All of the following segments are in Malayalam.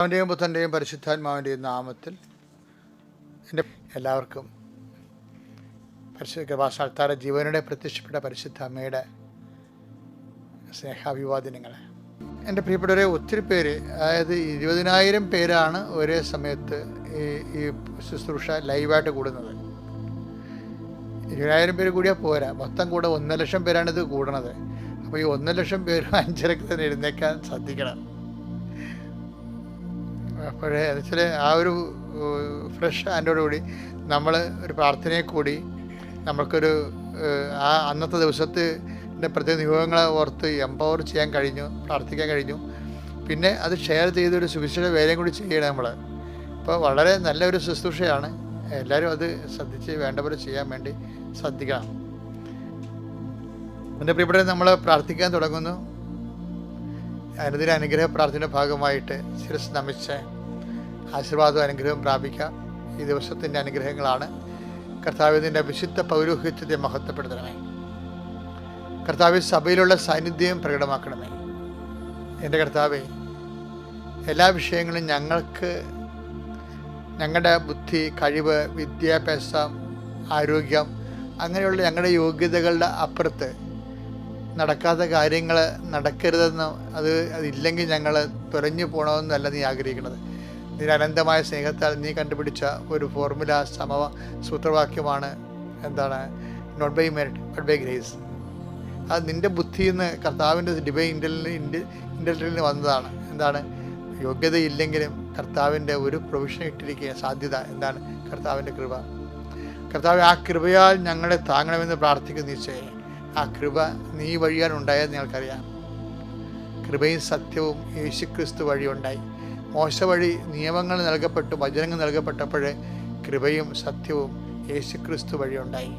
അവന്റെയും ബുദ്ധന്റെയും പരിശുദ്ധാത്മാവിന്റെയും നാമത്തിൽ എന്റെ എല്ലാവർക്കും പരിശുദ്ധ കൃപാസാൽത്താര ജീവനുടെ പ്രത്യക്ഷപ്പെട്ട പരിശുദ്ധ അമ്മയുടെ സ്നേഹാഭിവാദനങ്ങൾ. എന്റെ പ്രിയപ്പെട്ടവരെ ഒത്തിരി പേര് അതായത് ഇരുപതിനായിരം പേരാണ് ഒരേ സമയത്ത് ഈ ഈ ശുശ്രൂഷ ലൈവായിട്ട് കൂടുന്നത്. ഇരുപതിനായിരം പേര് കൂടിയാൽ പോരാ. മൊത്തം കൂടെ ഒന്നര ലക്ഷം പേരാണ് ഇത് കൂടണത്. അപ്പോൾ ഈ ഒന്നര ലക്ഷം പേരും അഞ്ചരക്ക് തന്നെ എഴുന്നേക്കാൻ ശ്രദ്ധിക്കണം അപ്പോഴേ എന്നുവെച്ചാൽ ആ ഒരു ഫ്രഷ് കൂടി നമ്മൾ ഒരു പ്രാർത്ഥനയെ കൂടി നമുക്കൊരു ആ അന്നത്തെ ദിവസത്തിന്റെ പ്രത്യേക നിയോഗങ്ങളെ ഓർത്ത് എംപവർ ചെയ്യാൻ കഴിഞ്ഞു പ്രാർത്ഥിക്കാൻ കഴിഞ്ഞു. പിന്നെ അത് ഷെയർ ചെയ്തൊരു സുവിശേഷ വേലയും കൂടി ചെയ്യണം നമ്മൾ അപ്പോൾ വളരെ നല്ലൊരു ശുശ്രൂഷയാണ്. എല്ലാവരും അത് ശ്രദ്ധിച്ച് വേണ്ട പോലെ ചെയ്യാൻ വേണ്ടി ശ്രദ്ധിക്കണം. എന്റെ പ്രിയപ്പെട്ട നമ്മൾ പ്രാർത്ഥിക്കാൻ തുടങ്ങുന്നു. അനുദിന അനുഗ്രഹ പ്രാർത്ഥനയുടെ ഭാഗമായിട്ട് ശിരസ് നമിച്ച് ആശീർവാദവും അനുഗ്രഹവും പ്രാപിക്കാം ഈ ദിവസത്തിന്റെ അനുഗ്രഹങ്ങളാണ്. കർത്താവിന്റെ വിശുദ്ധ പൗരോഹിത്യത്തെ മഹത്വപ്പെടുത്തണമേ. കർത്താവ് സഭയിലുള്ള സാന്നിധ്യം പ്രകടമാക്കണമേ. എന്റെ കർത്താവെ എല്ലാ വിഷയങ്ങളും ഞങ്ങൾക്ക് ഞങ്ങളുടെ ബുദ്ധി കഴിവ് വിദ്യാഭ്യാസം ആരോഗ്യം അങ്ങനെയുള്ള ഞങ്ങളുടെ യോഗ്യതകളുടെ അപ്പുറത്ത് നടക്കാത്ത കാര്യങ്ങൾ നടക്കരുതെന്ന് അത് അതില്ലെങ്കിൽ ഞങ്ങൾ തുരഞ്ഞു പോകണമെന്നല്ല നീ ആഗ്രഹിക്കുന്നത്. നീ അനന്തമായ സ്നേഹത്താൽ നീ കണ്ടുപിടിച്ച ഒരു ഫോർമുല സമവ സൂത്രവാക്യമാണ്. എന്താണ്? Not by merit but by grace അത് നിന്റെ ബുദ്ധിയിൽ നിന്ന് കർത്താവിന്റെ ഡിവൈൻ ഇന്റലിന് നിന്ന് വന്നതാണ്. എന്താണ്? യോഗ്യതയില്ലെങ്കിലും കർത്താവിന്റെ ഒരു പ്രൊവിഷൻ ഇട്ടിരിക്കുക സാധ്യത. എന്താണ്? കർത്താവിന്റെ കൃപ. കർത്താവ് ആ കൃപയാൽ ഞങ്ങളെ താങ്ങണമെന്ന് പ്രാർത്ഥിക്കുന്ന നിശ്ചയം ആ കൃപ നീ വഴിയാൽ ഉണ്ടായത് ഞങ്ങൾക്കറിയാം കൃപയും സത്യവും യേശുക്രിസ്തു വഴി ഉണ്ടായി. മോശ വഴി നിയമങ്ങൾ നൽകപ്പെട്ടു വചനങ്ങൾ നൽകപ്പെട്ടപ്പോൾ കൃപയും സത്യവും യേശുക്രിസ്തു വഴി ഉണ്ടായി.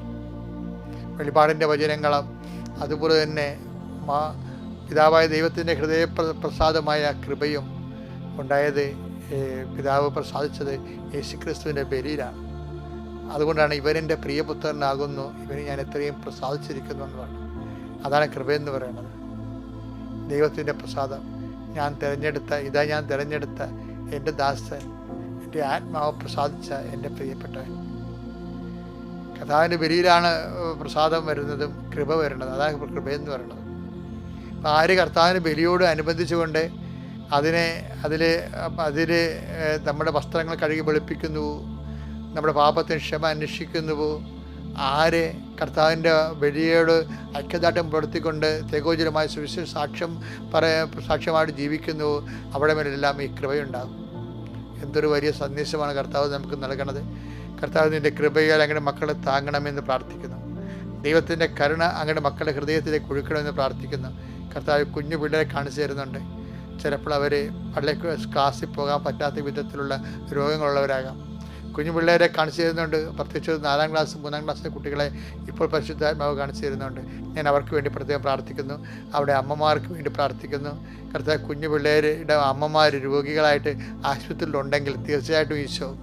വെളിപാടിന്റെ വചനങ്ങളും അതുപോലെ തന്നെ മാ പിതാവായ ദൈവത്തിന്റെ ഹൃദയ പ്ര- പ്രസാദമായ കൃപയും ഉണ്ടായത് പിതാവ് പ്രസാദിച്ചത് യേശുക്രിസ്തുവിന്റെ ബലിയിലാണ് അതുകൊണ്ടാണ് ഇവരെന്റെ പ്രിയപുത്രനാകുന്നു ഇവന് ഞാൻ എത്രയും പ്രസാദിച്ചിരിക്കുന്നു എന്ന് അതാണ് കൃപയെന്ന് പറയുന്നത്. ദൈവത്തിന്റെ പ്രസാദം. ഞാൻ തിരഞ്ഞെടുത്ത ഇതാ ഞാൻ തിരഞ്ഞെടുത്ത എന്റെ ദാസൻ എന്റെ ആത്മാവ് പ്രസാദിച്ച എന്റെ പ്രിയപ്പെട്ടവൻ. കഥാവിന്റെ ബലിയിലാണ് പ്രസാദം വരുന്നതും കൃപ വരുന്നത് അതാണ് കൃപയെന്ന് പറയുന്നത്. അപ്പം ആര് കർത്താവിന് ബലിയോട് അനുബന്ധിച്ചുകൊണ്ട് അതിനെ അതിൽ അതിൽ നമ്മുടെ വസ്ത്രങ്ങൾ കഴുകി വെളുപ്പിക്കുന്നു നമ്മുടെ പാപത്തിന് ക്ഷമ അന്വേഷിക്കുന്നുവോ ആര് കർത്താവിന്റെ വഴിയോട് ഐക്യദാർഢ്യം പുലർത്തിക്കൊണ്ട് തേകോചരമായ സുവിശേഷ സാക്ഷ്യം പറയ സാക്ഷ്യമായിട്ട് ജീവിക്കുന്നു. അവിടെ മേലെല്ലാം ഈ കൃപയുണ്ടാകും. എന്തൊരു വലിയ സന്ദേശമാണ് കർത്താവ് നമുക്ക് നൽകണത്. കർത്താവ് നിന്റെ കൃപയാൽ അങ്ങനെ മക്കളെ താങ്ങണമെന്ന് പ്രാർത്ഥിക്കുന്നു. ദൈവത്തിന്റെ കരുണ അങ്ങനെ മക്കളുടെ ഹൃദയത്തിലേക്ക് ഒഴുക്കണമെന്ന് പ്രാർത്ഥിക്കുന്നു. കർത്താവ് കുഞ്ഞു പിള്ളേരെ കാണിച്ചു തരുന്നുണ്ട്. ചിലപ്പോൾ അവർ പള്ളിക്ക് ക്ലാസ്സിൽ പോകാൻ പറ്റാത്ത വിധത്തിലുള്ള രോഗങ്ങളുള്ളവരാകാം. കുഞ്ഞു പിള്ളേരെ കാണിച്ചു തരുന്നുണ്ട്. പ്രത്യേകിച്ച് നാലാം ക്ലാസ് മൂന്നാം ക്ലാസ്സിലെ കുട്ടികളെ ഇപ്പോൾ പരിശുദ്ധാത്മാവ് കാണിച്ചു തരുന്നുണ്ട്. ഞാൻ അവർക്ക് വേണ്ടി പ്രത്യേകം പ്രാർത്ഥിക്കുന്നു. അവിടെ അമ്മമാർക്ക് വേണ്ടി പ്രാർത്ഥിക്കുന്നു. കർത്താവ് കുഞ്ഞു പിള്ളേരുടെ അമ്മമാർ രോഗികളായിട്ട് ആശുപത്രിയിലുണ്ടെങ്കിൽ തീർച്ചയായിട്ടും ഈശോ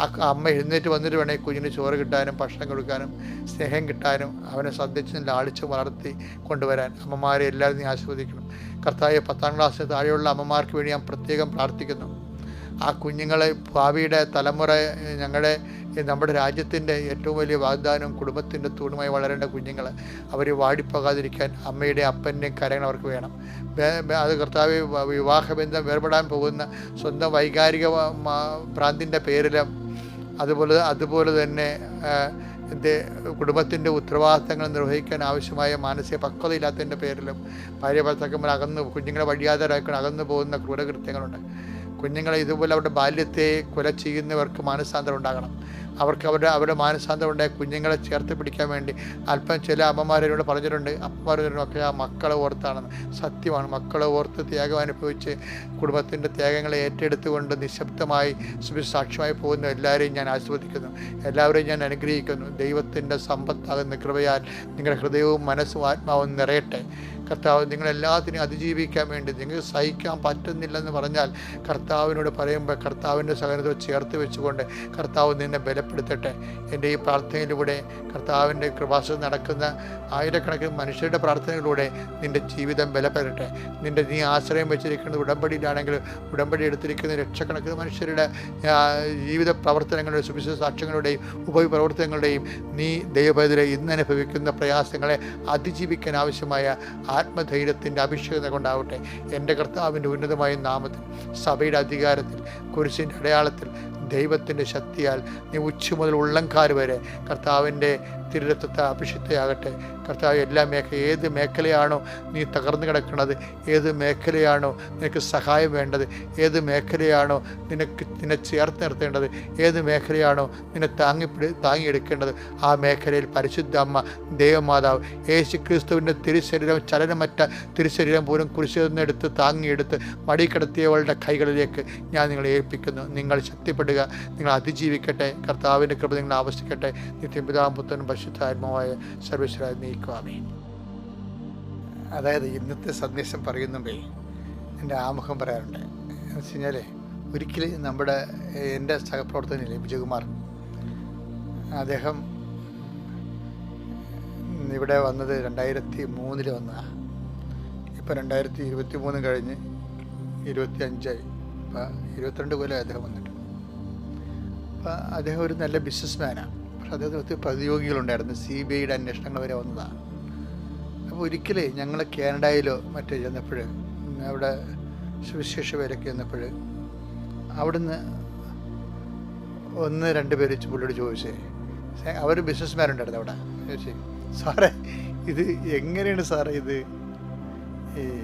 ആ അമ്മ എഴുന്നേറ്റ് വന്നിട്ട് വേണമെങ്കിൽ കുഞ്ഞിന് ചോറ് കിട്ടാനും ഭക്ഷണം കൊടുക്കാനും സ്നേഹം കിട്ടാനും അവനെ ശ്രദ്ധിച്ച് ലാളിച്ച് വളർത്തി കൊണ്ടുവരാൻ അമ്മമാരെ എല്ലാവരും നീ ആസ്വദിക്കണം കർത്താവ് പത്താം ക്ലാസ്സിന് താഴെയുള്ള അമ്മമാർക്ക് വേണ്ടി ഞാൻ പ്രത്യേകം പ്രാർത്ഥിക്കുന്നു. ആ കുഞ്ഞുങ്ങളെ ഭാവിയുടെ തലമുറ ഞങ്ങളുടെ നമ്മുടെ രാജ്യത്തിന്റെ ഏറ്റവും വലിയ വാഗ്ദാനവും കുടുംബത്തിന്റെ തൂണുമായി വളരേണ്ട കുഞ്ഞുങ്ങൾ അവർ വാടിപ്പോകാതിരിക്കാൻ അമ്മയുടെ അപ്പന്റെയും കരങ്ങൾ അവർക്ക് വേണം. അത് കർത്താവ് വിവാഹബന്ധം വേർപെടാൻ പോകുന്ന സ്വന്തം വൈകാരിക പ്രാന്തിന്റെ പേരിലും അതുപോലെ അതുപോലെ തന്നെ എന്റെ കുടുംബത്തിന്റെ ഉത്തരവാദിത്തങ്ങൾ നിർവഹിക്കാൻ ആവശ്യമായ മാനസിക പക്വതയില്ലാത്തതിന്റെ പേരിലും ഭാര്യ ഭർത്താക്കന്മാർ അകന്ന് കുഞ്ഞുങ്ങളെ വഴിയാതരാക്കാൻ അകന്നു പോകുന്ന ക്രൂരകൃത്യങ്ങളുണ്ട്. കുഞ്ഞുങ്ങളെ ഇതുപോലെ അവരുടെ ബാല്യത്തെ കൊല ചെയ്യുന്നവർക്ക് മാനസാന്തരം ഉണ്ടാകണം. അവർക്ക് അവരുടെ അവരുടെ മാനസാന്തരം ഉണ്ടായ കുഞ്ഞുങ്ങളെ ചേർത്ത് പിടിക്കാൻ വേണ്ടി അല്പം ചില അമ്മമാരോട് പറഞ്ഞിട്ടുണ്ട്. അപ്പന്മാരൊക്കെ ആ മക്കളെ ഓർത്താണെന്ന് സത്യമാണ് മക്കളെ ഓർത്ത് ത്യാഗം അനുഭവിച്ച് കുടുംബത്തിന്റെ ത്യാഗങ്ങളെ ഏറ്റെടുത്തുകൊണ്ട് നിശബ്ദമായി സുഭിസാക്ഷ്യമായി പോകുന്ന എല്ലാവരെയും ഞാൻ ആസ്വദിക്കുന്നു എല്ലാവരെയും ഞാൻ അനുഗ്രഹിക്കുന്നു. ദൈവത്തിന്റെ സമ്പത്താകുന്ന കൃപയാൽ നിങ്ങളുടെ ഹൃദയവും മനസ്സും ആത്മാവും നിറയട്ടെ. കർത്താവ് നിങ്ങളെല്ലാത്തിനെയും അതിജീവിക്കാൻ വേണ്ടി നിങ്ങൾക്ക് സഹിക്കാൻ പറ്റുന്നില്ലെന്ന് പറഞ്ഞാൽ കർത്താവിനോട് പറയുമ്പോൾ കർത്താവിന്റെ സഹനത്തെ ചേർത്ത് വെച്ചുകൊണ്ട് കർത്താവ് നിന്നെ ബലപ്പെടുത്തട്ടെ. എന്റെ ഈ പ്രാർത്ഥനയിലൂടെ കർത്താവിന്റെ കൃപാസ നടക്കുന്ന ആയിരക്കണക്കിന് മനുഷ്യരുടെ പ്രാർത്ഥനകളിലൂടെ നിന്റെ ജീവിതം ബലപ്പെടട്ടെ. നിന്റെ നീ ആശ്രയം വെച്ചിരിക്കുന്നത് ഉടമ്പടിയിലാണെങ്കിൽ ഉടമ്പടി എടുത്തിരിക്കുന്ന ലക്ഷക്കണക്കിന് മനുഷ്യരുടെ ജീവിത പ്രവർത്തനങ്ങളുടെ സുവിശേഷ സാക്ഷ്യങ്ങളുടെയും ഉപപ്രവർത്തനങ്ങളുടെയും നീ ദൈവപൈതലെ ഇന്ന് അനുഭവിക്കുന്ന പ്രയാസങ്ങളെ അതിജീവിക്കാൻ ആവശ്യമായ ആത്മധൈര്യത്തിന്റെ അഭിഷേകത കൊണ്ടാവട്ടെ എന്റെ കർത്താവിന്റെ ഉന്നതമായ നാമത്തിൽ സഭയുടെ അധികാരത്തിൽ കുരിശിന്റെ അടയാളത്തിൽ ദൈവത്തിന്റെ ശക്തിയാൽ നീ ഉച്ച മുതൽ ഉള്ളംകാർ വരെ കർത്താവിന്റെ തിരുരത്വത്തെ അഭിഷിക്തയാകട്ടെ. കർത്താവ് എല്ലാ മേഖല ഏത് മേഖലയാണോ നീ തകർന്നു കിടക്കുന്നത് ഏത് മേഖലയാണോ നിനക്ക് സഹായം വേണ്ടത് ഏത് മേഖലയാണോ നിനക്ക് നിന്നെ ചേർത്ത് നിർത്തേണ്ടത് ഏത് മേഖലയാണോ നിന്നെ താങ്ങിപ്പിടി താങ്ങിയെടുക്കേണ്ടത് ആ മേഖലയിൽ പരിശുദ്ധ അമ്മ ദേവമാതാവ് യേശു ക്രിസ്തുവിന്റെ തിരുശരീരം ചലനമറ്റ തിരുശരീരം പോലും കുരിശെടുത്ത് താങ്ങിയെടുത്ത് മടികിടത്തിയവളുടെ കൈകളിലേക്ക് ഞാൻ നിങ്ങളെ ഏൽപ്പിക്കുന്നു. നിങ്ങൾ ശക്തിപ്പെടുക. നിങ്ങൾ അതിജീവിക്കട്ടെ. കർത്താവിന്റെ കൃപ നിങ്ങൾ ആവശ്യിക്കട്ടെ. നിത്യപിതാമ്പുത്തനും പശുദ്ധാത്മാവായ സർവേശ്വരായ നീക്കുവാമേ അതായത് ഇന്നത്തെ സന്ദേശം പറയുന്നുമ്പേ എന്റെ ആമുഖം പറയാറുണ്ട്. എന്ന് വെച്ച് കഴിഞ്ഞാൽ ഒരിക്കലും നമ്മുടെ എന്റെ സഹപ്രവർത്തകനില്ലേ വിജയകുമാർ. അദ്ദേഹം ഇവിടെ വന്നത് രണ്ടായിരത്തി മൂന്നിൽ വന്നതാണ് ഇപ്പം രണ്ടായിരത്തി ഇരുപത്തി മൂന്ന് കഴിഞ്ഞ് ഇരുപത്തി അഞ്ചായി ഇപ്പം ഇരുപത്തിരണ്ട് കൊല്ലം അദ്ദേഹം വന്നിട്ട് അദ്ദേഹം ഒരു നല്ല ബിസിനസ്മാനാണ് പക്ഷെ അദ്ദേഹത്തിന് ഒത്തിരി പ്രതിയോഗികളുണ്ടായിരുന്നു. സി ബി ഐയുടെ അന്വേഷണങ്ങൾ വരെ വന്നതാണ് അപ്പോൾ ഒരിക്കലേ ഞങ്ങൾ കാനഡയിലോ മറ്റോ ചെന്നപ്പോൾ അവിടെ സുവിശേഷ പേരൊക്കെ ചെന്നപ്പോൾ അവിടുന്ന് ഒന്ന് രണ്ട് പേര് പുള്ളിയോട് ചോദിച്ചേ അവർ ബിസിനസ്മാരുണ്ടായിരുന്നു അവിടെ. ചോദിച്ചേ സാറേ ഇത് എങ്ങനെയാണ് സാറേ ഇത്? ഈ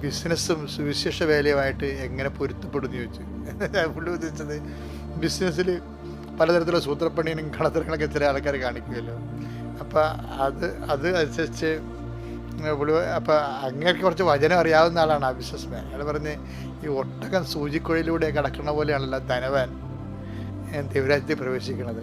ബിസിനസ്സും സുവിശേഷ വേലയുമായിട്ട് എങ്ങനെ പൊരുത്തപ്പെടുന്നു? ചോദിച്ചു. പുള്ളി ഉദ്ദേശിച്ചത് ബിസിനസ്സിൽ പലതരത്തിലുള്ള സൂത്രപ്പണിയും കളത്തരങ്ങളൊക്കെ ചില ആൾക്കാർ കാണിക്കുമല്ലോ. അപ്പം അത് അത് അനുസരിച്ച് പുള്ളി അപ്പം അങ്ങേക്ക് കുറച്ച് വചനം അറിയാവുന്ന ആളാണ് ആ ബിസിനസ്മാൻ. അയാൾ പറഞ്ഞ് ഈ ഒട്ടകം സൂചിക്കുഴയിലൂടെ കിടക്കുന്ന പോലെയാണല്ലോ ധനവാൻ ദൈവരാജ്യത്തിൽ പ്രവേശിക്കുന്നത്.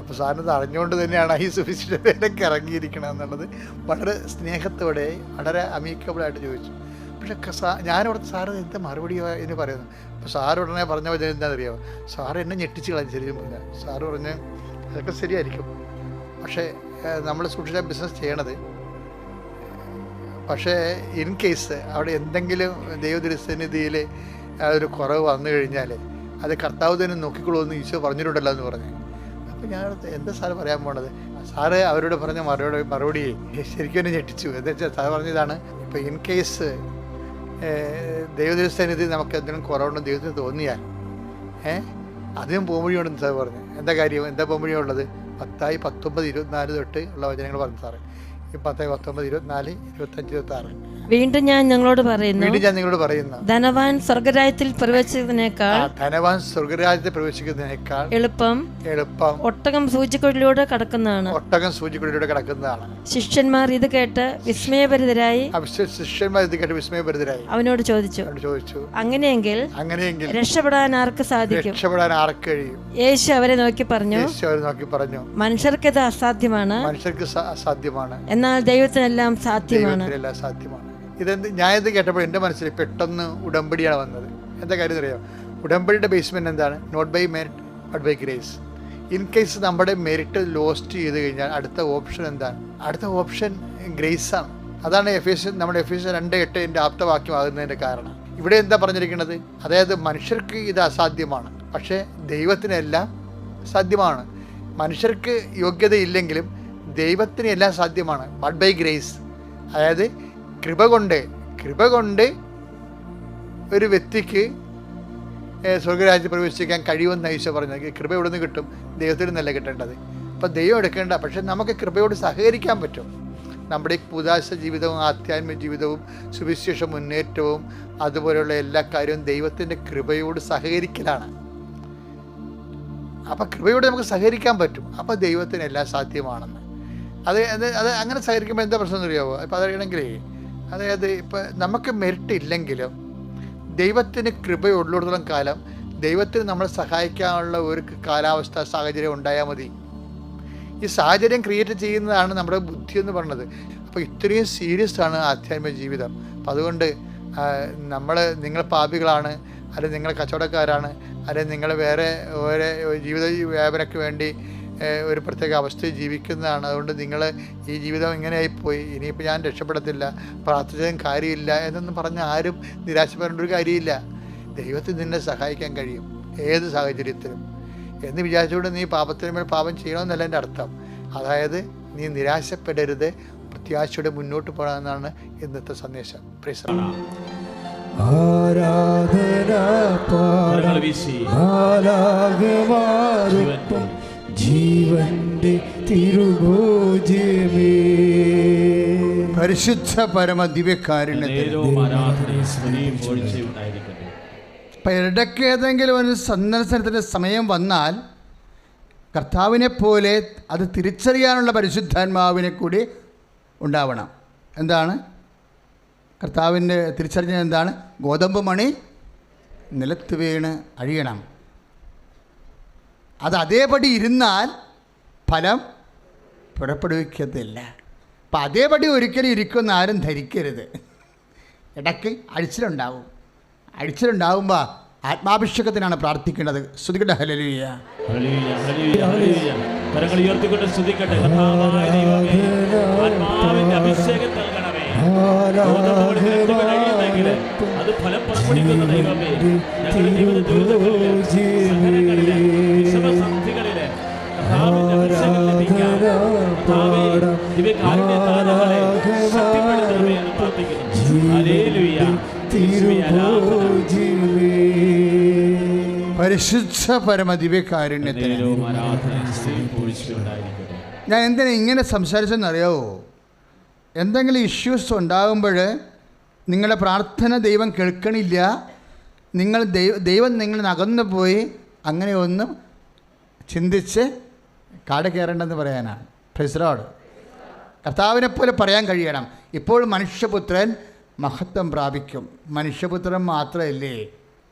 അപ്പോൾ സാറിനത് അറിഞ്ഞുകൊണ്ട് തന്നെയാണ് ഈ സുവിശേഷ പേരൊക്കെ ഇറങ്ങിയിരിക്കണം എന്നുള്ളത് വളരെ സ്നേഹത്തോടെ വളരെ അമീക്കബിളായിട്ട് ചോദിച്ചു. പക്ഷെ സാ ഞാനവിടുത്തെ സാറ് എന്താ മറുപടി എന്ന് പറയുന്നു അപ്പോൾ സാറ് ഉടനെ പറഞ്ഞ വചനം എന്താണെന്നറിയാമോ സാറ് എന്നെ ഞെട്ടിച്ച് കളഞ്ഞു ശരിക്കും പറഞ്ഞാൽ സാറ് പറഞ്ഞ് അതൊക്കെ ശരിയായിരിക്കും. പക്ഷേ നമ്മൾ സൂക്ഷിച്ച ബിസിനസ് ചെയ്യണത് പക്ഷേ ഇൻ കേസ് അവിടെ എന്തെങ്കിലും ദൈവദുരസന്നിധിയിൽ ഒരു കുറവ് വന്നു കഴിഞ്ഞാൽ അത് കർത്താവ് തന്നെ നോക്കിക്കൊള്ളുമെന്ന് ഈശോ പറഞ്ഞിട്ടുണ്ടല്ലോ എന്ന് പറഞ്ഞു. അപ്പോൾ ഞാൻ എന്താ സാറ് പറയാൻ പോണത്? സാറ് അവരോട് പറഞ്ഞ മറുപടി മറുപടി ശരിക്കും എന്നെ ഞെട്ടിച്ചു. എന്താ വെച്ചാൽ സാറ് പറഞ്ഞതാണ് ഇപ്പോൾ ഇൻ കേസ് ദൈവദുരസന്നിധി നമുക്ക് എന്തെങ്കിലും കുറവുണ്ടെന്ന് ദൈവത്തിന് തോന്നിയാൽ ഏഹ് അതിനും പോംവഴിയുണ്ടെന്ന് സാർ പറഞ്ഞു. എന്താ കാര്യം? എന്താ പോംവഴിയുള്ളത് പത്തായി പത്തൊമ്പത് ഇരുപത്തിനാല് തൊട്ട് ഉള്ള വചനങ്ങൾ പറഞ്ഞു സാറ്. ഈ പത്തായി പത്തൊമ്പത് ഇരുപത്തിനാല് ഇരുപത്തഞ്ച് ഇരുപത്തി ആറ് വീണ്ടും ഞാൻ നിങ്ങളോട് പറയുന്നു വീണ്ടും ഞാൻ നിങ്ങളോട് പറയുന്നു ധനവാൻ സ്വർഗരാജ്യത്തിൽ പ്രവേശിച്ചതിനേക്കാൾ ധനവാൻ സ്വർഗരാജ്യത്തിൽ പ്രവേശിക്കുന്നതിനേക്കാൾ എളുപ്പം എളുപ്പം ഒട്ടകം സൂചിക്കുഴലിലൂടെ കടക്കുന്നതാണ്. ഒട്ടകം സൂചിക്കുഴലിലൂടെ കടക്കുന്നതാണ്. ശിഷ്യന്മാർ ഇത് കേട്ട് വിസ്മയഭരിതരായി അവശ്യ ശിഷ്യന്മാർ ഇത് കേട്ട് വിസ്മയഭരിതരായി. അവനോട് ചോദിച്ചു ചോദിച്ചു അങ്ങനെയെങ്കിൽ അങ്ങനെയെങ്കിൽ രക്ഷപ്പെടാൻ ആർക്ക് സാധിക്കും? രക്ഷപ്പെടാൻ ആർക്ക് കഴിയും? യേശു അവരെ നോക്കി പറഞ്ഞു യേശു അവരെ നോക്കി പറഞ്ഞു മനുഷ്യർക്ക് ഇത് അസാധ്യമാണ് മനുഷ്യർക്ക് അസാധ്യമാണ് എന്നാൽ ദൈവത്തിനെല്ലാം സാധ്യമാണ്. സാധ്യമാണ്. ഇതെന്ത് ഞാൻ ഇത് കേട്ടപ്പോൾ എന്റെ മനസ്സിൽ പെട്ടെന്ന് ഉടമ്പടിയാണ് വന്നത്. എന്താ കാര്യം അറിയാം ഉടമ്പടിയുടെ ബേസ്മെന്റ് എന്താണ്? Not by merit but by grace in case നമ്മുടെ മെറിറ്റ് ലോസ്റ്റ് ചെയ്ത് കഴിഞ്ഞാൽ അടുത്ത ഓപ്ഷൻ എന്താണ്? അടുത്ത ഓപ്ഷൻ ഗ്രേസാണ് അതാണ് എഫ് എസ് നമ്മുടെ എഫ് എസ് രണ്ട് എട്ട് എന്റെ ആപ്തവാക്യമാകുന്നതിന്റെ കാരണം. ഇവിടെ എന്താ പറഞ്ഞിരിക്കുന്നത്? അതായത് മനുഷ്യർക്ക് ഇത് അസാധ്യമാണ്. പക്ഷേ ദൈവത്തിനെല്ലാം സാധ്യമാണ്. മനുഷ്യർക്ക് യോഗ്യതയില്ലെങ്കിലും ദൈവത്തിന് എല്ലാം സാധ്യമാണ്. ബട്ട് ബൈ ഗ്രേസ് അതായത് കൃപ കൊണ്ട് കൃപ കൊണ്ട് ഒരു വ്യക്തിക്ക് സ്വർഗരാജ്യത്ത് പ്രവേശിക്കാൻ കഴിയുമെന്ന് ഈശോ പറഞ്ഞത് കൃപ എവിടെ നിന്ന് കിട്ടും? ദൈവത്തിൽ നിന്നല്ല കിട്ടേണ്ടത്. അപ്പം ദൈവം എടുക്കേണ്ട പക്ഷെ നമുക്ക് കൃപയോട് സഹകരിക്കാൻ പറ്റും. നമ്മുടെ ഈ പുതാശ ജീവിതവും ആധ്യാത്മിക ജീവിതവും സുവിശേഷ മുന്നേറ്റവും അതുപോലെയുള്ള എല്ലാ കാര്യവും ദൈവത്തിന്റെ കൃപയോട് സഹകരിക്കലാണ്. അപ്പം കൃപയോട് നമുക്ക് സഹകരിക്കാൻ പറ്റും. അപ്പോൾ ദൈവത്തിന് എല്ലാം സാധ്യമാണെന്ന്. അത് അത് അങ്ങനെ സഹകരിക്കുമ്പോൾ എന്താ പ്രശ്നം എന്ന് അറിയാമോ അപ്പം അതറിയണമെങ്കിലേ അതായത് ഇപ്പം നമുക്ക് മെറിറ്റ് ഇല്ലെങ്കിലും ദൈവത്തിന് കൃപയുള്ളിടത്തോളം കാലം ദൈവത്തിന് നമ്മളെ സഹായിക്കാനുള്ള ഒരു കാലാവസ്ഥ സാഹചര്യം ഉണ്ടായാൽ മതി. ഈ സാഹചര്യം ക്രിയേറ്റ് ചെയ്യുന്നതാണ് നമ്മുടെ ബുദ്ധി എന്ന് പറയുന്നത്. അപ്പോൾ ഇത്രയും സീരിയസ് ആണ് ആധ്യാത്മിക ജീവിതം. അപ്പം അതുകൊണ്ട് നമ്മൾ നിങ്ങൾ പാപികളാണ് അല്ലെങ്കിൽ നിങ്ങൾ കച്ചവടക്കാരാണ് അല്ലെങ്കിൽ നിങ്ങൾ വേറെ ഓരോ ജീവിത വ്യാപനയ്ക്ക് വേണ്ടി ഒരു പ്രത്യേക അവസ്ഥയിൽ ജീവിക്കുന്നതാണ്. അതുകൊണ്ട് നിങ്ങൾ ഈ ജീവിതം ഇങ്ങനെയായിപ്പോയി. ഇനിയിപ്പോൾ ഞാൻ രക്ഷപ്പെടത്തില്ല. പ്രാർത്ഥിച്ചതും കാര്യമില്ല എന്നൊന്നും പറഞ്ഞ് ആരും നിരാശപ്പെടേണ്ട ഒരു കാര്യമില്ല. ദൈവത്തിന് നിന്നെ സഹായിക്കാൻ കഴിയും. ഏത് സാഹചര്യത്തിലും. എന്ന് വിചാരിച്ചുകൊണ്ട് നീ പാപത്തിന് മേൽ പാപം ചെയ്യണമെന്നല്ല എന്റെ അർത്ഥം. അതായത് നീ നിരാശപ്പെടരുത്. പ്രത്യാശയോടെ മുന്നോട്ട് പോകണമെന്നാണ് ഇന്നത്തെ സന്ദേശം. പ്രിയ ആരാധന പാടാം ജീവന്റെ തിരുഭോജ്യമേ. പരിശുദ്ധ പരമ ദിവ്യകാരുണ്യത്തിന്. ഇടയ്ക്ക് ഒരു സന്ദർശനത്തിന്റെ സമയം വന്നാൽ കർത്താവിനെ പോലെ അത് തിരിച്ചറിയാനുള്ള പരിശുദ്ധാത്മാവിനെ കൂടി ഉണ്ടാവണം. എന്താണ്? കർത്താവിന്റെ തിരിച്ചറിഞ്ഞ എന്താണ്? ഗോതമ്പ് മണി നിലത്ത് വീണ് അഴിയണം. അത് അതേപടി ഇരുന്നാൽ ഫലം പുറപ്പെടുവിക്കത്തില്ല. അപ്പം അതേപടി ഒരിക്കലും ഇരിക്കുമെന്ന് ആരും ധരിക്കരുത്. ഇടയ്ക്ക് അഴിച്ചിലുണ്ടാവും. അഴിച്ചിലുണ്ടാവുമ്പോൾ ആത്മാഭിഷേകത്തിനാണ് പ്രാർത്ഥിക്കേണ്ടത്. ശ്രുതികട ഹലലിയ സ്തുതിക്കട്ടെ. ആത്മാവിന്റെ അഭിഷേകം നൽകണമേ. അത് ഫലം പുറപ്പെടുവിക്കുന്ന ദൈവമേ ഞങ്ങളുടെ ജീവിത പരിശുദ്ധ പരമ ദിവ്യകാരുണ്യത്തിന് ഞാൻ എന്തിനാ ഇങ്ങനെ സംസാരിച്ചെന്നറിയാവോ എന്തെങ്കിലും ഇഷ്യൂസ് ഉണ്ടാകുമ്പോൾ നിങ്ങളുടെ പ്രാർത്ഥന ദൈവം കേൾക്കണില്ല. നിങ്ങൾ ദൈവ ദൈവം നിങ്ങൾ അകന്നു പോയി. അങ്ങനെ ഒന്നും ചിന്തിച്ച് കാട് കയറേണ്ടെന്ന് പറയാനാണ് ഫെസ്റോഡ് കർത്താവിനെ പോലെ പറയാൻ കഴിയണം. ഇപ്പോൾ മനുഷ്യപുത്രൻ മഹത്വം പ്രാപിക്കും. മനുഷ്യപുത്രൻ മാത്രമല്ലേ.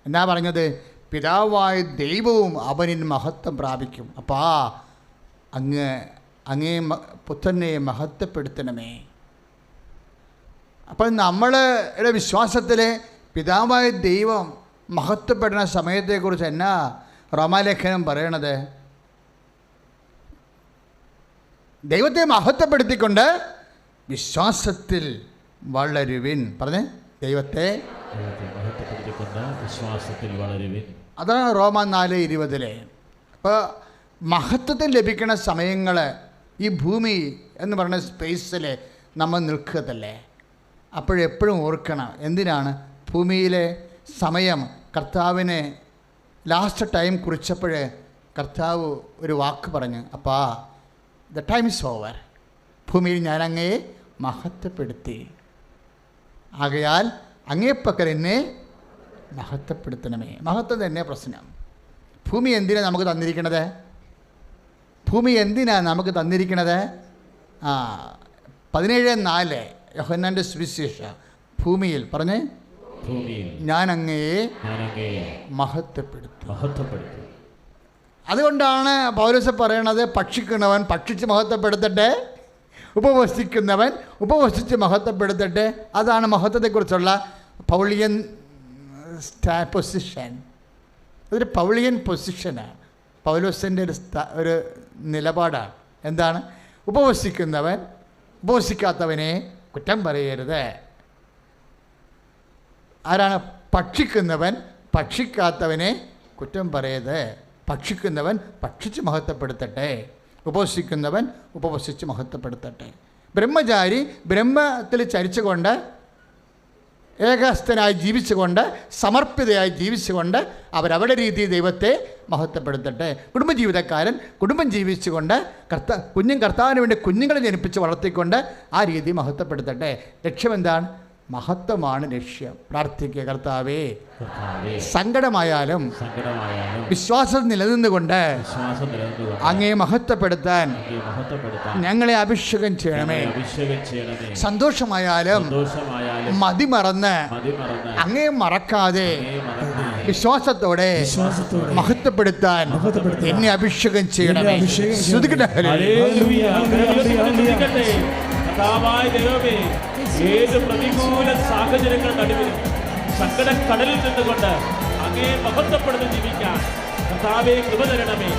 എന്നാ പറഞ്ഞത്? പിതാവായ ദൈവവും അവനിൽ മഹത്വം പ്രാപിക്കും. അപ്പാ അങ്ങ് അങ്ങേ പുത്രനെ മഹത്വപ്പെടുത്തണമേ. അപ്പോൾ നമ്മളുടെ വിശ്വാസത്തിൽ പിതാവായ ദൈവം മഹത്വപ്പെടുന്ന സമയത്തെക്കുറിച്ച് എന്നാ റമാലേഖനം പറയണത്? ദൈവത്തെ മഹത്വപ്പെടുത്തിക്കൊണ്ട് വിശ്വാസത്തിൽ വളരുവിൻ. പറഞ്ഞേ ദൈവത്തെ വിശ്വാസത്തിൽ വളരുവിൻ. അതാണ് റോമ നാല് ഇരുപതിലെ. അപ്പോൾ മഹത്വത്തിൽ ലഭിക്കുന്ന സമയങ്ങൾ ഈ ഭൂമി എന്ന് പറയുന്ന സ്പേസിൽ നമ്മൾ നിൽക്കത്തല്ലേ? അപ്പോഴെപ്പോഴും ഓർക്കണം എന്തിനാണ്? ഭൂമിയിലെ സമയം കർത്താവിനെ ലാസ്റ്റ് ടൈം കുറിച്ചപ്പോൾ കർത്താവ് ഒരു വാക്ക് പറഞ്ഞു അപ്പാ ദ ടൈം ഇസ് ഓവർ ഭൂമിയിൽ ഞാൻ അങ്ങയെ മഹത്വപ്പെടുത്തി. ആകയാൽ അങ്ങേപ്പക്കൽ എന്നെ മഹത്വപ്പെടുത്തണമേ. മഹത്വം തന്നെ പ്രശ്നം. ഭൂമി എന്തിനാണ് നമുക്ക് തന്നിരിക്കണത്? ഭൂമി എന്തിനാണ് നമുക്ക് തന്നിരിക്കണത്? ആ പതിനേഴ് നാല് യഹന്നാന്റെ സുവിശേഷ. ഭൂമിയിൽ പറഞ്ഞേ? ഞാൻ അങ്ങയെ ഞാൻ അങ്ങയെ മഹത്വപ്പെടുത്തും. മഹത്വപ്പെടുത്തും. അതുകൊണ്ടാണ് പൗരസ് പറയണത് ഭക്ഷിക്കുന്നവൻ ഭക്ഷിച്ച് മഹത്വപ്പെടുത്തട്ടെ ഉപവസിക്കുന്നവൻ ഉപവസിച്ച് മഹത്വപ്പെടുത്തട്ടെ. അതാണ് മഹത്വത്തെക്കുറിച്ചുള്ള പൗളിയൻ സ്റ്റാ പൊസിഷൻ അതൊരു പൗളിയൻ പൊസിഷനാണ് പൗലോസിന്റെ ഒരു സ്ഥാ- ഒരു നിലപാടാണ്. എന്താണ്? ഉപവസിക്കുന്നവൻ ഉപവസിക്കാത്തവനെ കുറ്റം പറയരുത്. ആരാണ്? ഭക്ഷിക്കുന്നവൻ ഭക്ഷിക്കാത്തവനെ കുറ്റം പറയരുത്. ഭക്ഷിക്കുന്നവൻ ഭക്ഷിച്ച് മഹത്വപ്പെടുത്തട്ടെ. ഉപവസിക്കുന്നവൻ ഉപവസിച്ച് മഹത്വപ്പെടുത്തട്ടെ. ബ്രഹ്മചാരി ബ്രഹ്മത്തിൽ ചരിച്ചുകൊണ്ട് ഏകസ്ഥനായി ജീവിച്ചുകൊണ്ട് സമർപ്പിതയായി ജീവിച്ചുകൊണ്ട് അവരവരുടെ രീതിയിൽ ദൈവത്തെ മഹത്വപ്പെടുത്തട്ടെ. കുടുംബജീവിതക്കാരൻ കുടുംബം ജീവിച്ചുകൊണ്ട് കർത്ത കുഞ്ഞും കർത്താവിന് വേണ്ടി കുഞ്ഞുങ്ങളെ ജനിപ്പിച്ച് വളർത്തിക്കൊണ്ട് ആ രീതി മഹത്വപ്പെടുത്തട്ടെ. ലക്ഷ്യമെന്താണ്? മഹത്വമാണ് ലക്ഷ്യം പ്രാർത്ഥിക്കുക കർത്താവേ സങ്കടമായാലും വിശ്വാസം നിലനിന്നുകൊണ്ട് അങ്ങേ മഹത്വപ്പെടുത്താൻ ഞങ്ങളെ അഭിഷേകം ചെയ്യണമേ സന്തോഷമായാലും മതിമറന്ന് അങ്ങേ മറക്കാതെ വിശ്വാസത്തോടെ മഹത്വപ്പെടുത്താൻ മഹത്വപ്പെടുത്താൻ എന്നെ അഭിഷേകം ചെയ്യണമേ എന്നെ അഭിഷേകം ചെയ്യണമേ. ശ്രുതിക്കട്ടെ ഏത് പ്രതികൂല സാഹചര്യങ്ങളുടെ നടുവിലും സങ്കടക്കടലിൽ നിന്നുകൊണ്ട് അങ്ങേ മഹത്വപ്പെടുന്ന ജീവിക്കാൻ കർത്താവെ കൃപ തരണമേ.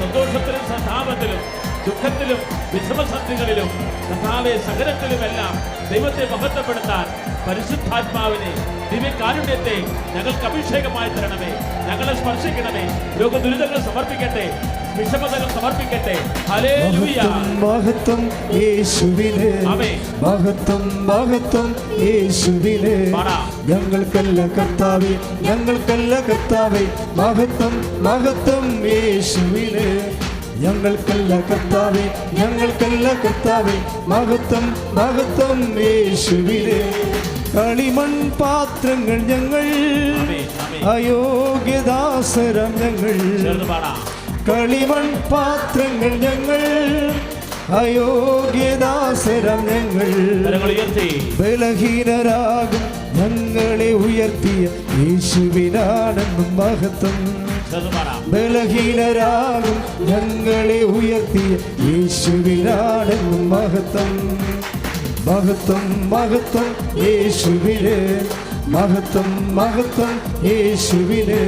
സന്തോഷത്തിലും സന്താപത്തിലും ദുഃഖത്തിലും വിഷമസന്ധികളിലും കർത്താവെ സകലത്തിലുമെല്ലാം ദൈവത്തെ മഹത്വപ്പെടുത്താൻ പരിശുദ്ധാത്മാവിനെ ദിവ്യകാരുണ്യത്തെ ഞങ്ങൾക്ക് അഭിഷേകമായി തരണമേ. ഞങ്ങളെ സ്പർശിക്കണമേ. രോഗദുരിതങ്ങൾ സമർപ്പിക്കട്ടെ. വിഷമതകൾ സമർപ്പിക്കട്ടെ. മഹത്വം യേശുവിന്. മഹത്വം മഹത്വം യേശുവിന്. ഞങ്ങൾക്കല്ല കർത്താവേ ഞങ്ങൾക്കല്ല കർത്താവേ. മഹത്വം മഹത്വം യേശുവിന്. ഞങ്ങൾക്കല്ല കർത്താവേ ഞങ്ങൾക്കല്ല കർത്താവേ. മഹത്വം മഹത്വം യേശുവിന്. കളിമൺ പാത്രങ്ങൾ ഞങ്ങൾ. അയോഗ്യദാസരം ഞങ്ങൾ. കളിമൺ പാത്രങ്ങൾ ഞങ്ങൾ അയോഗ്യദാസരം ഞങ്ങൾ. ബലഹീനരാകും ഞങ്ങളെ ഉയർത്തിയ യേശുവിനാണെന്നും മഹത്വം. ബലഹീനരാകും ഞങ്ങളെ ഉയർത്തിയ യേശുവിനാണെന്നും മഹത്വം. മഹത്വം മഹത്വം യേശുവിനെ. മഹത്വം മഹത്വം യേശുവിന്.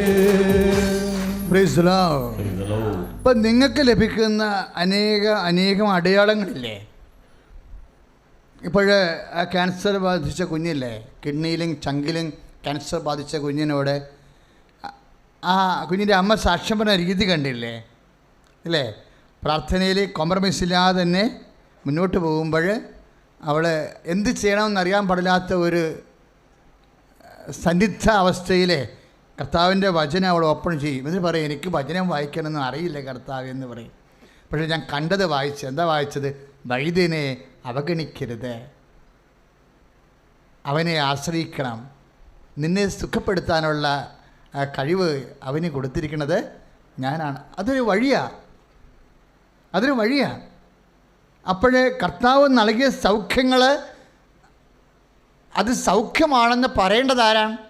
ഇപ്പം നിങ്ങൾക്ക് ലഭിക്കുന്ന അനേക അനേകം അടയാളങ്ങളില്ലേ? ഇപ്പോൾ ആ ക്യാൻസർ ബാധിച്ച കുഞ്ഞില്ലേ? കിഡ്നിയിലും ചങ്കിലും ക്യാൻസർ ബാധിച്ച കുഞ്ഞിനോട് ആ- കുഞ്ഞിന്റെ അമ്മ സാക്ഷ്യം പറഞ്ഞ രീതി കണ്ടില്ലേ? അല്ലേ? പ്രാർത്ഥനയിൽ കോംപ്രമൈസ് ഇല്ലാതെ തന്നെ മുന്നോട്ട് പോകുമ്പോൾ അവൾ എന്ത് ചെയ്യണമെന്നറിയാൻ പാടില്ലാത്ത ഒരു സന്നിഗ്ധ അവസ്ഥയിൽ കർത്താവിന്റെ വചനം അവൾ ഓപ്പൺ ചെയ്യും. എന്നിട്ട് പറയും എനിക്ക് വചനം വായിക്കണമെന്ന് അറിയില്ല കർത്താവ് എന്ന് പറയും. പക്ഷേ ഞാൻ കണ്ടത് വായിച്ചു എന്താ വായിച്ചത്? വൈദ്യനെ അവഗണിക്കരുത്. അവനെ ആശ്രയിക്കണം. നിന്നെ സുഖപ്പെടുത്താനുള്ള കഴിവ് അവന് കൊടുത്തിരിക്കുന്നത് ഞാനാണ്. അതൊരു വഴിയാണ് അതൊരു വഴിയാണ് അപ്പോഴേ കർത്താവ് നൽകിയ സൗഖ്യങ്ങൾ അത് സൗഖ്യമാണെന്ന് പറയേണ്ടത് ആരാണ്?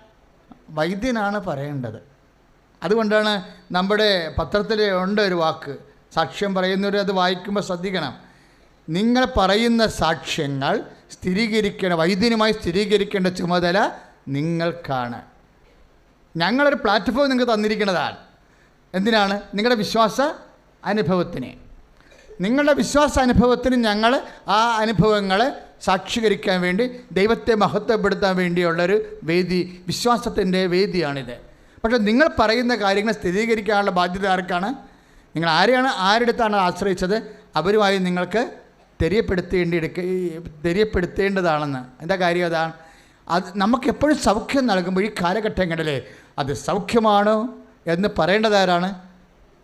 വൈദ്യനാണ് പറയേണ്ടത്. അതുകൊണ്ടാണ് നമ്മുടെ പത്രത്തിൽ ഉണ്ട് ഒരു വാക്ക് സാക്ഷ്യം പറയുന്നവർ അത് വായിക്കുമ്പോൾ ശ്രദ്ധിക്കണം. നിങ്ങൾ പറയുന്ന സാക്ഷ്യങ്ങൾ സ്ഥിരീകരിക്കേണ്ട വൈദ്യനുമായി സ്ഥിരീകരിക്കേണ്ട ചുമതല നിങ്ങൾക്കാണ്. ഞങ്ങളൊരു പ്ലാറ്റ്ഫോം നിങ്ങൾക്ക് തന്നിരിക്കുന്നതാണ്. എന്തിനാണ്? നിങ്ങളുടെ വിശ്വാസ അനുഭവത്തിന്. നിങ്ങളുടെ വിശ്വാസ അനുഭവത്തിന് ഞങ്ങൾ ആ അനുഭവങ്ങൾ സാക്ഷീകരിക്കാൻ വേണ്ടി ദൈവത്തെ മഹത്വപ്പെടുത്താൻ വേണ്ടിയുള്ളൊരു വേദി വിശ്വാസത്തിന്റെ വേദിയാണിത്. പക്ഷേ നിങ്ങൾ പറയുന്ന കാര്യങ്ങൾ സ്ഥിരീകരിക്കാനുള്ള ബാധ്യത ആർക്കാണ്? നിങ്ങൾ ആരെയാണ് ആരെടുത്താണ് ആശ്രയിച്ചത്? അവരുമായി നിങ്ങൾക്ക് തെരിയപ്പെടുത്തേണ്ടി എടുക്ക തെരിയപ്പെടുത്തേണ്ടതാണെന്ന്. എന്താ കാര്യം അതാണ് അത് നമുക്കെപ്പോഴും സൗഖ്യം നൽകുമ്പോൾ ഈ കാലഘട്ടങ്ങളിൽ അത് സൗഖ്യമാണോ എന്ന് പറയേണ്ടതാരാണ്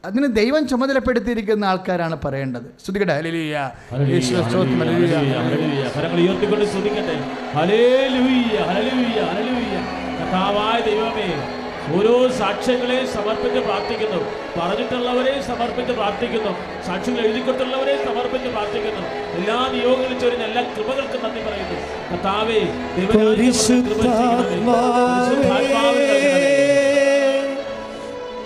അതിന് ദൈവം ചുമതലപ്പെടുത്തിയിരിക്കുന്ന ആൾക്കാരാണ് പറയേണ്ടത്. ഉയർത്തിക്കൊണ്ട് കർത്താവായ ദൈവമേ ഓരോ സാക്ഷ്യങ്ങളെ സമർപ്പിച്ച് പ്രാർത്ഥിക്കുന്നു. പറഞ്ഞിട്ടുള്ളവരെ സമർപ്പിച്ച് പ്രാർത്ഥിക്കുന്നു. സാക്ഷികൾ എഴുതിക്കൊണ്ടുള്ളവരെ സമർപ്പിച്ച് പ്രാർത്ഥിക്കുന്നു. എല്ലാ നിയോഗങ്ങളും ചൊരിഞ്ഞ എല്ലാ കൃപകൾക്കും നന്ദി പറയുന്നു. കർത്താവേ ദൈവരാജ്യം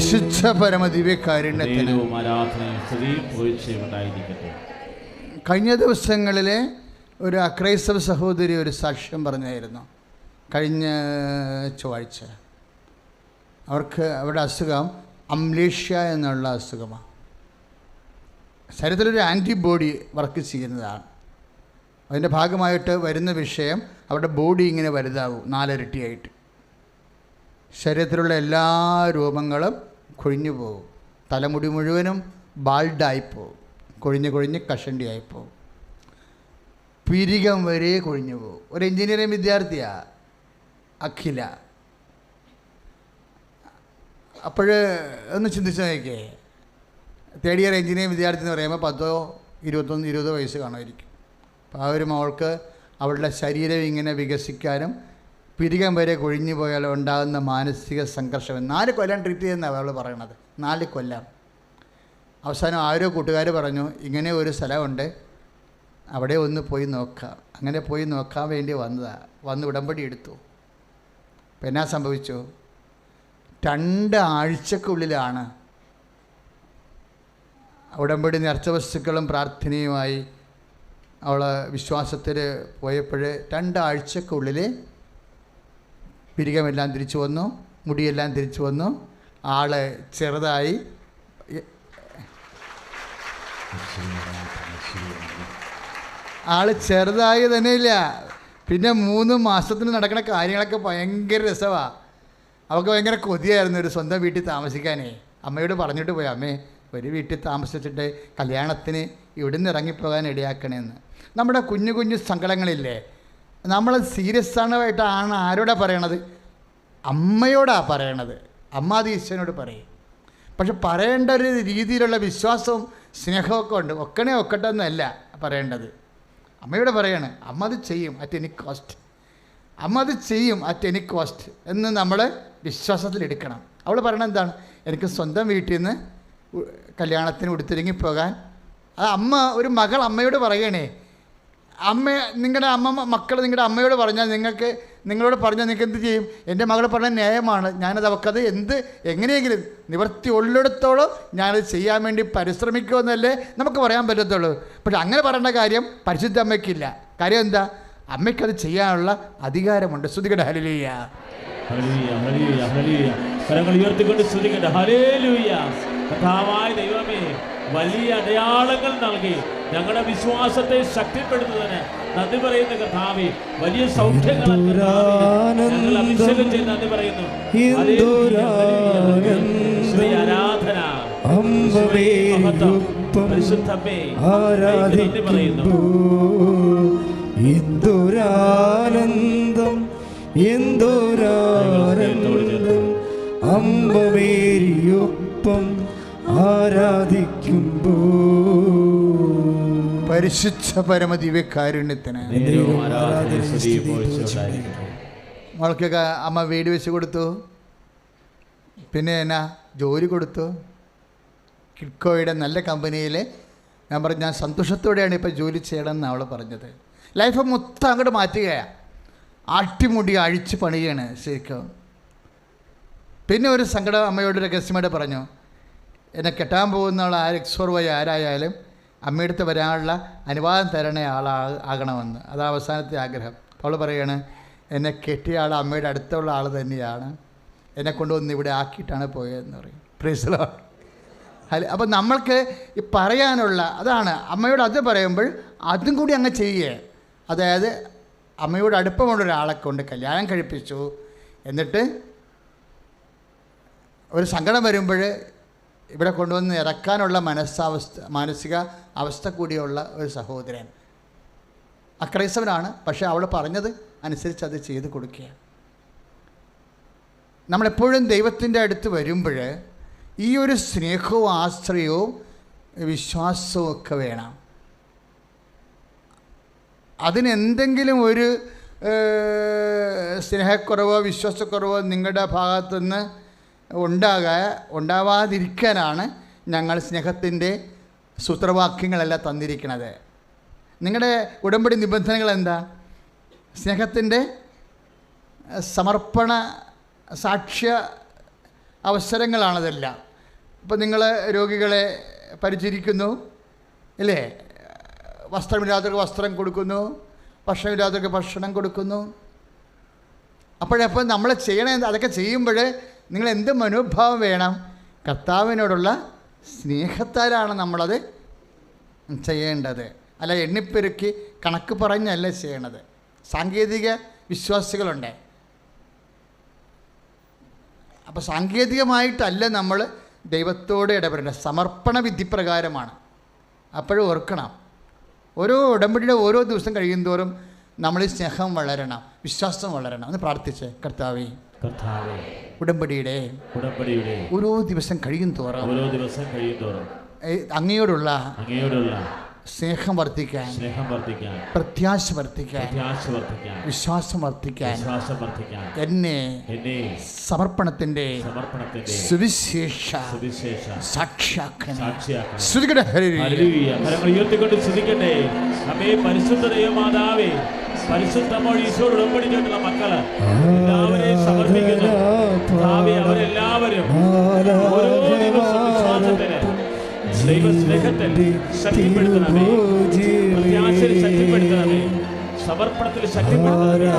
പരിശുദ്ധ പരമദിവ്യകാരുണ്യത്തിന് കഴിഞ്ഞ ദിവസങ്ങളിലെ ഒരു അക്രൈസ്തവ സഹോദരി ഒരു സാക്ഷ്യം പറഞ്ഞായിരുന്നു. കഴിഞ്ഞ ചൊവ്വാഴ്ച. അവർക്ക് അവരുടെ അസുഖം അംലേഷ്യ എന്നുള്ള അസുഖമാണ്. ശരീരത്തിലൊരു ആന്റിബോഡി വർക്ക് ചെയ്യുന്നതാണ്. അതിന്റെ ഭാഗമായിട്ട് വരുന്ന വിഷയം അവരുടെ ബോഡി ഇങ്ങനെ വലുതാവും നാലരട്ടിയായിട്ട്. ശരീരത്തിലുള്ള എല്ലാ രൂപങ്ങളും കൊഴിഞ്ഞു പോകും. തലമുടി മുഴുവനും ബാൾഡായിപ്പോവും കൊഴിഞ്ഞ് കൊഴിഞ്ഞ് കഷണ്ടിയായിപ്പോവും പിരികം വരെ കൊഴിഞ്ഞു പോകും. ഒരു എഞ്ചിനീയറിംഗ് വിദ്യാർത്ഥിയാ അഖില. അപ്പോൾ ഒന്ന് ചിന്തിച്ച് നോക്കിയേ. തേർഡ് ഇയർ എഞ്ചിനീയറിംഗ് വിദ്യാർത്ഥി എന്ന് പറയുമ്പോൾ പത്തോ ഇരുപത്തൊന്ന് ഇരുപതോ വയസ്സ് കാണുമായിരിക്കും. അപ്പോൾ ആ ഒരു മോൾക്ക് അവളുടെ ശരീരം ഇങ്ങനെ വികസിക്കാനും പിരികം വരെ കൊഴിഞ്ഞു പോയാൽ ഉണ്ടാകുന്ന മാനസിക സംഘർഷം. നാല് കൊല്ലം ട്രീറ്റ് ചെയ്യുന്നതാണ് അവൾ പറയണത്. നാല് കൊല്ലം. അവസാനം ആരോ കൂട്ടുകാർ പറഞ്ഞു ഇങ്ങനെ ഒരു സ്ഥലമുണ്ട്. അവിടെ ഒന്ന് പോയി നോക്കാം. അങ്ങനെ പോയി നോക്കാൻ വേണ്ടി വന്നതാണ് വന്ന് ഉടമ്പടി എടുത്തു. പിന്നെ സംഭവിച്ചു? രണ്ട് ആഴ്ചക്കുള്ളിലാണ് ഉടമ്പടി നേർച്ച വസ്തുക്കളും പ്രാർത്ഥനയുമായി അവൾ വിശ്വാസത്തിൽ പോയപ്പോൾ രണ്ടാഴ്ചക്കുള്ളിൽ പിരികമെല്ലാം തിരിച്ചു വന്നു മുടിയെല്ലാം തിരിച്ചു വന്നു. ആൾ ചെറുതായി. ആൾ ചെറുതായി തന്നെ ഇല്ല പിന്നെ മൂന്ന് മാസത്തിന് നടക്കുന്ന കാര്യങ്ങളൊക്കെ ഭയങ്കര രസമാണ് അവൾക്ക് ഭയങ്കര കൊതിയായിരുന്നു ഒരു സ്വന്തം വീട്ടിൽ താമസിക്കാനേ. അമ്മയോട് പറഞ്ഞിട്ട് പോയി അമ്മേ ഒരു വീട്ടിൽ താമസിച്ചിട്ട് കല്യാണത്തിന് ഇവിടുന്ന് ഇറങ്ങിപ്പോകാൻ ഇടയാക്കണേന്ന്. നമ്മുടെ കുഞ്ഞു കുഞ്ഞു സങ്കടങ്ങളില്ലേ? നമ്മൾ സീരിയസ് ആണായിട്ടാണ് ആരോടാ പറയണത്? അമ്മയോടാ പറയണത്. അമ്മ അത് ഈശ്വരനോട് പറയും. പക്ഷെ പറയേണ്ട ഒരു രീതിയിലുള്ള വിശ്വാസവും സ്നേഹമൊക്കെ ഉണ്ട്. ഒക്കണേ ഒക്കട്ടൊന്നല്ല പറയേണ്ടത്. അമ്മയോട് പറയാണ് അമ്മ അത് ചെയ്യും അറ്റ് എനി കോസ്റ്റ് അമ്മ അത് ചെയ്യും അറ്റ് എനി കോസ്റ്റ് എന്ന് നമ്മൾ വിശ്വാസത്തിലെടുക്കണം അവൾ പറയണത് എന്താണ്? എനിക്ക് സ്വന്തം വീട്ടിൽ നിന്ന് കല്യാണത്തിന് ഉടുത്തിരുങ്ങി പോകാൻ. അത് അമ്മ ഒരു മകൾ അമ്മയോട് പറയണേ അമ്മ നിങ്ങളുടെ അമ്മ മക്കൾ നിങ്ങളുടെ അമ്മയോട് പറഞ്ഞാൽ നിങ്ങൾക്ക് നിങ്ങളോട് പറഞ്ഞാൽ നിങ്ങൾക്ക് എന്ത് ചെയ്യും? എന്റെ മകൾ പറഞ്ഞ ന്യായമാണ്. ഞാനത് അവൾക്കത് എന്ത് എങ്ങനെയെങ്കിലും നിവർത്തി ഉള്ളിടത്തോളം ഞാനത് ചെയ്യാൻ വേണ്ടി പരിശ്രമിക്കുമെന്നല്ലേ നമുക്ക് പറയാൻ പറ്റത്തുള്ളൂ. പക്ഷെ അങ്ങനെ പറയേണ്ട കാര്യം പരിശുദ്ധ അമ്മയ്ക്കില്ല. കാര്യം എന്താ? അമ്മയ്ക്കത് ചെയ്യാനുള്ള അധികാരമുണ്ട്. ശ്രുതികട ഹലിയ. കരങ്ങൾ ഉയർത്തിക്കൊണ്ട് ശ്രുതികട ഹലേ ലൂയ്യ കഥാവായ ദൈവമേ വലിയ അടയാളങ്ങൾ നൽകി. ഞങ്ങളുടെ വിശ്വാസത്തെ ശക്തിപ്പെടുത്തുന്നതിന് നന്ദി പറയുന്ന കഥാവി വലിയ സൗഖ്യങ്ങൾ അഭിഷേകം ചെയ്ത് നന്ദി പറയുന്നു. ശ്രീ ആരാധന. അമ്പവേ മഹത്വം. ഒപ്പം പരിശുദ്ധമേ നന്ദി പറയുന്നു എന്തൊരാനന്ദം എന്തൊരാനന്ദം അമ്പവേരിയൊപ്പം ആരാധിക്കുമ്പോ. പരിശുദ്ധ പുകഴ്ചയും മോൾക്കൊക്കെ അമ്മ വീട് വെച്ച് കൊടുത്തു? പിന്നെ എന്നാ ജോലി കൊടുത്തു? കിഡ്കോയുടെ നല്ല കമ്പനിയിൽ ഞാൻ പറഞ്ഞു ഞാൻ സന്തോഷത്തോടെയാണ് ഇപ്പോൾ ജോലി ചെയ്യണമെന്ന് അവൾ പറഞ്ഞത്. ലൈഫ് മൊത്തം അങ്ങോട്ട് മാറ്റുകയാണ് ആട്ടിമുടി അഴിച്ച് പണിയാണ് ശരിക്കും. പിന്നെ ഒരു സങ്കടം അമ്മയോട് രഹസ്യമായിട്ട് പറഞ്ഞു. എന്നെ കെട്ടാൻ പോകുന്ന ആൾ ആര് എക്സോർവൈ ആരായാലും അമ്മയടുത്ത് വരാനുള്ള അനുവാദം തരണേ ആളാ ആകണമെന്ന്. അത് അവസാനത്തെ ആഗ്രഹം. അവൾ പറയാണ് എന്നെ കെട്ടിയ ആൾ അമ്മയുടെ അടുത്തുള്ള ആൾ തന്നെയാണ്. എന്നെ കൊണ്ടുവന്ന് ഇവിടെ ആക്കിയിട്ടാണ് പോയതെന്ന് പറയും. പ്രീസലോ അല്ല അപ്പം നമ്മൾക്ക് ഈ പറയാനുള്ള അതാണ് അമ്മയോട് അത് പറയുമ്പോൾ അതും കൂടി അങ്ങ് ചെയ്യേ. അതായത് അമ്മയോട് അടുപ്പമുള്ള ഒരാളെ കൊണ്ട് കല്യാണം കഴിപ്പിച്ചു. എന്നിട്ട് ഒരു സങ്കടം വരുമ്പോൾ ഇവിടെ കൊണ്ടുവന്ന് ഇറക്കാനുള്ള മനസ്സാവസ്ഥ മാനസിക അവസ്ഥ കൂടിയുള്ള ഒരു സഹോദരൻ. അക്രൈസ്തവനാണ് പക്ഷേ അവൾ പറഞ്ഞത് അനുസരിച്ച് അത് ചെയ്തു കൊടുക്കുക നമ്മളെപ്പോഴും ദൈവത്തിന്റെ അടുത്ത് വരുമ്പോൾ ഈ ഒരു സ്നേഹവും ആശ്രയവും വിശ്വാസവും ഒക്കെ വേണം. അതിനെന്തെങ്കിലും ഒരു സ്നേഹക്കുറവോ വിശ്വാസക്കുറവോ നിങ്ങളുടെ ഭാഗത്തുനിന്ന് ഉണ്ടാകാ ഉണ്ടാവാതിരിക്കാനാണ് ഞങ്ങൾ സ്നേഹത്തിന്റെ സൂത്രവാക്യങ്ങളെല്ലാം തന്നിരിക്കുന്നത് നിങ്ങളുടെ ഉടമ്പടി നിബന്ധനകൾ എന്താ? സ്നേഹത്തിന്റെ സമർപ്പണ സാക്ഷ്യ അവസരങ്ങളാണതെല്ലാം. ഇപ്പം നിങ്ങൾ രോഗികളെ പരിചരിക്കുന്നു അല്ലേ വസ്ത്രമില്ലാത്തവർക്ക് വസ്ത്രം കൊടുക്കുന്നു ഭക്ഷണമില്ലാത്തവർക്ക് ഭക്ഷണം കൊടുക്കുന്നു. അപ്പോഴപ്പോൾ നമ്മൾ ചെയ്യണേ അതൊക്കെ ചെയ്യുമ്പോൾ നിങ്ങൾ എന്ത് മനോഭാവം വേണം? കർത്താവിനോടുള്ള സ്നേഹത്താലാണ് നമ്മളത് ചെയ്യേണ്ടത്. അല്ല എണ്ണിപ്പെരുക്കി കണക്ക് പറഞ്ഞല്ല ചെയ്യണത്. സാങ്കേതിക വിശ്വാസികളുണ്ട്. അപ്പോൾ സാങ്കേതികമായിട്ടല്ല നമ്മൾ ദൈവത്തോട് ഇടപെടേണ്ടത്. സമർപ്പണ വിധിപ്രകാരമാണ് അപ്പോഴും ഓർക്കണം. ഓരോ ഉടമ്പടിയുടെ ഓരോ ദിവസം കഴിയുന്തോറും നമ്മൾ സ്നേഹം വളരണം. വിശ്വാസം വളരണം. എന്ന് പ്രാർത്ഥിച്ചേ കർത്താവേ. കർത്താവേ ഉടമ്പടിയുടെ ഉടമ്പടിയുടെ ഓരോ ദിവസം കഴിയും തോറും ഓരോ ദിവസം കഴിയും തോറും അങ്ങയോടുള്ള അങ്ങയോടുള്ള സ്നേഹം വർദ്ധിക്കാൻ സ്നേഹം വർദ്ധിക്കാൻ പ്രത്യാശ വർദ്ധിക്കാൻ പ്രത്യാശ വർദ്ധിക്കാൻ വിശ്വാസം വർദ്ധിക്കാൻ വിശ്വാസം വർദ്ധിക്കാൻ എന്നെ എന്നെ സമർപ്പണത്തിന്റെ സമർപ്പണത്തിന്റെ സുവിശേഷ സുവിശേഷ സാക്ഷിയാക്കാൻ സാക്ഷിയാക്കണം ശ്രുതികട ഹല്ലേലൂയ. ഹല്ലേലൂയ. കരങ്ങൾ ഉയർത്തിക്കൊണ്ട് സ്തുതിക്കട്ടെ അമേ പരിശുദ്ധ ദൈവമാതാവേ പരിശുദ്ധ മൊഴി ഈശോട് ഉടമ്പടി ചെയ്തിട്ടുള്ള മക്കൾ. എല്ലാവരെയും സമർപ്പിക്കുന്നു. അവരെല്ലാവരും ഓരോ ദിവസവും വിശ്വാസത്തിന് ദൈവസ്നേഹത്തിൽ ശക്തിപ്പെടുത്തണമേ പ്രത്യാശയിൽ ശക്തിപ്പെടുത്തണമേ സമർപ്പണത്തിൽ ശക്തിപ്പെടുത്തണമേ